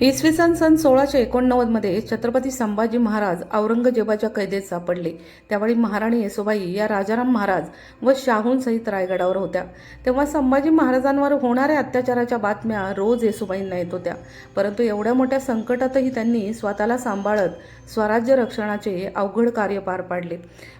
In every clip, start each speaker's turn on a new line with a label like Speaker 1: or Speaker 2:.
Speaker 1: इसवी सन सन सोळाशे एकोणनव्वदमध्ये छत्रपती संभाजी महाराज औरंगजेबाच्या कैदेत सापडले. त्यावेळी महाराणी येसोबाई या राजाराम महाराज व शाहूंसहित रायगडावर होत्या. तेव्हा संभाजी महाराजांवर होणाऱ्या अत्याचाराच्या बातम्या रोज येसोबाईंना येत होत्या. परंतु एवढ्या मोठ्या संकटातही त्यांनी स्वतःला सांभाळत स्वराज्य रक्षणाचे अवघड कार्य पार पाडले.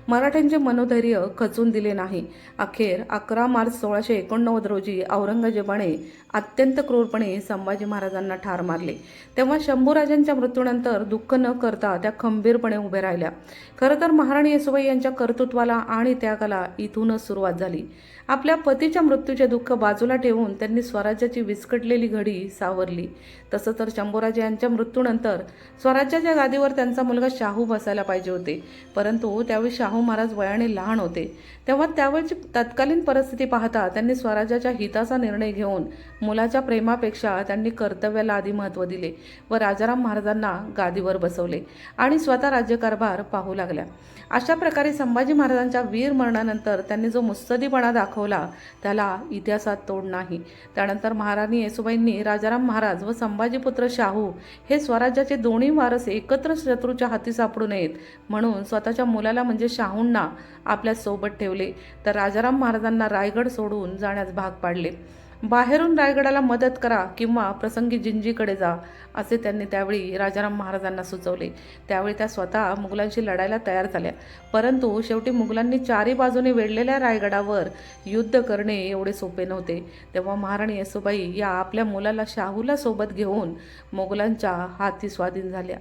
Speaker 1: मराठ्यांचे मनोधैर्य खचून दिले नाही. अखेर अकरा मार्च सोळाशे एकोणनव्वद रोजी औरंगजेबाने अत्यंत क्रूरपणे संभाजी महाराजांना ठार मारले. तेव्हा शंभूराजांच्या मृत्यूनंतर दुःख न करता त्या खंबीरपणे उभे राहिल्या. खरं तर महाराणी येसुबाई यांच्या कर्तृत्वाला आणि त्यागाला इथूनच सुरुवात झाली. आपल्या पतीच्या मृत्यूचे दुःख बाजूला ठेवून त्यांनी स्वराज्याची विस्कटलेली घडी सावरली. तसं तर शंभूराजे यांच्या मृत्यूनंतर स्वराज्याच्या गादीवर त्यांचा मुलगा शाहू बसायला पाहिजे होते. परंतु त्यावेळी शाहू महाराज वयाने लहान होते. तेव्हा त्यावेळची तत्कालीन परिस्थिती पाहता त्यांनी स्वराज्याच्या हिताचा निर्णय घेऊन मुलाच्या प्रेमापेक्षा त्यांनी कर्तव्याला आधी महत्त्व दिले. दिले व राजाराम महाराजांना गादीवर बसवले आणि स्वतः राज्यकारभार पाहू लागल्या. अशा प्रकारे संभाजी महाराजांच्या वीर मरणानंतर त्यांनी जो मुत्सदीपणा दाखवला त्याला इतिहासात तोड नाही. त्यानंतर महाराणी येसुबाईंनी राजाराम महाराज व संभाजीपुत्र शाहू हे स्वराज्याचे दोन्ही वारस एकत्र शत्रूच्या हाती सापडू नयेत म्हणून स्वतःच्या मुलाला म्हणजे शाहूंना आपल्यासोबत ठेवले. तर राजाराम महाराजांना रायगड सोडून जाण्यास भाग पाडले. बाहेरून रायगडाला मदत करा किंवा प्रसंगी जिंजीकडे जा असे त्यांनी त्यावेळी राजाराम महाराजांना सुचवले. त्यावेळी त्या स्वतः मुघलांशी लढायला तयार झाल्या. परंतु शेवटी मुघलांनी चारी बाजूने वेढलेल्या रायगडावर युद्ध करणे एवढे सोपे नव्हते. तेव्हा महाराणी येसुबाई या आपल्या मुलाला शाहूला सोबत घेऊन मुघलांच्या हाती स्वाधीन झाल्या.